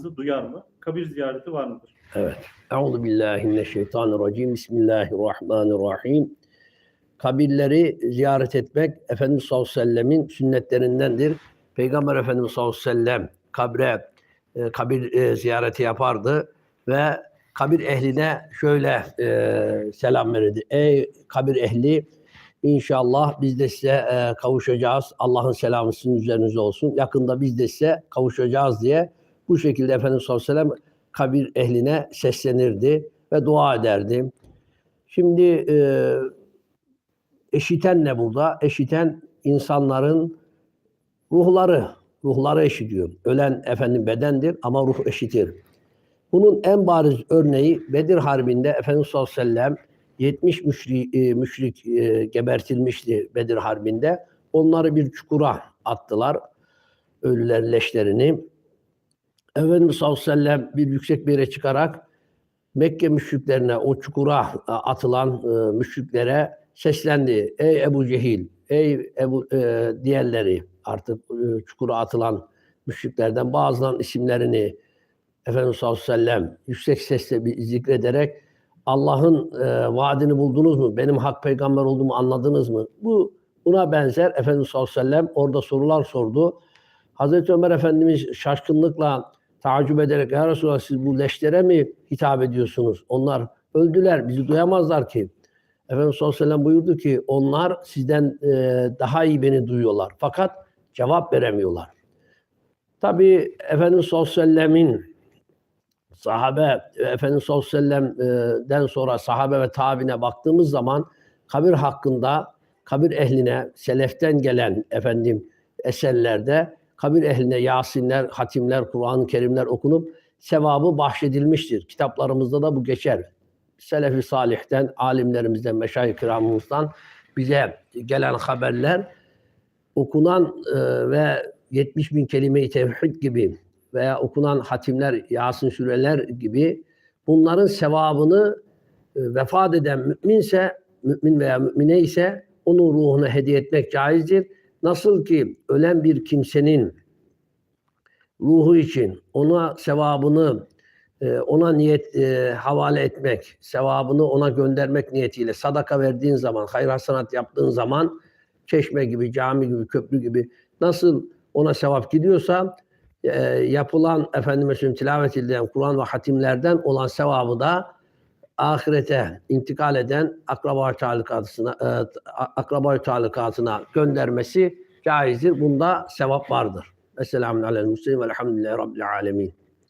selamınızı duyar mı? Kabir ziyareti var mıdır? Evet. Euzu billahi mineşşeytanirracim. Bismillahirrahmanirrahim. Kabirleri ziyaret etmek Efendimiz sallallahu aleyhi ve sellemin sünnetlerindendir. Peygamber Efendimiz sallallahu aleyhi ve sellem kabre e, kabir e, ziyareti yapardı ve kabir ehline şöyle e, selam verirdi. Ey kabir ehli inşallah biz de size e, kavuşacağız. Allah'ın selamı sizin üzerinize olsun. Yakında biz de size kavuşacağız diye bu şekilde Efendimiz sallallahu aleyhi ve sellem kabir ehline seslenirdi ve dua ederdi. Şimdi e, eşiten ne burada? Eşiten insanların ruhları, ruhları eşitiyor. Ölen efendim bedendir ama ruh eşitir. Bunun en bariz örneği Bedir Harbi'nde Efendimiz sallallahu aleyhi ve sellem 70 müşrik, e, müşrik e, gebertilmişti Bedir Harbi'nde. Onları bir çukura attılar. Ölüler leşlerini. Efendimiz sallallahu aleyhi ve sellem bir yüksek bir yere çıkarak Mekke müşriklerine, o çukura atılan e, müşriklere seslendi. Ey Ebu Cehil, ey Ebu e, diğerleri artık e, çukura atılan müşriklerden bazılarının isimlerini Efendimiz sallallahu aleyhi ve sellem yüksek sesle bir zikrederek Allah'ın e, vaadini buldunuz mu? Benim hak peygamber olduğumu anladınız mı? Bu buna benzer Efendimiz sallallahu aleyhi ve sellem orada sorular sordu. Hazreti Ömer Efendimiz şaşkınlıkla tacip ederek ya Resulallah siz bu leşlere mi hitap ediyorsunuz? Onlar öldüler, bizi duyamazlar ki. Efendimiz sallallahu aleyhi ve buyurdu ki onlar sizden e, daha iyi beni duyuyorlar. Fakat cevap veremiyorlar. Tabi Efendimiz sallallahu aleyhi ve sellemin sahabe, Efendimiz sallallahu aleyhi ve sellem'den sonra sahabe ve tabine baktığımız zaman kabir hakkında kabir ehline seleften gelen efendim eserlerde kabir ehline Yasinler, hatimler, Kur'an-ı Kerimler okunup sevabı bahşedilmiştir. Kitaplarımızda da bu geçer. Selefi salihten, alimlerimizden, meşayih kiramımızdan bize gelen haberler okunan e, ve 70 bin kelime-i tevhid gibi veya okunan hatimler, Yasin süreler gibi bunların sevabını e, vefat eden müminse, mümin veya mümine ise onun ruhuna hediye etmek caizdir. Nasıl ki ölen bir kimsenin ruhu için ona sevabını e, ona niyet e, havale etmek, sevabını ona göndermek niyetiyle sadaka verdiğin zaman, hayır sanat yaptığın zaman çeşme gibi, cami gibi, köprü gibi nasıl ona sevap gidiyorsa e, yapılan efendime söyleyeyim tilavet edilen Kur'an ve hatimlerden olan sevabı da ahirete intikal eden akraba talukatına e, akraba talukatına göndermesi caizdir. Bunda sevap vardır. Esselamun aleyhi ve sellem velhamdülillahi rabbil alemin.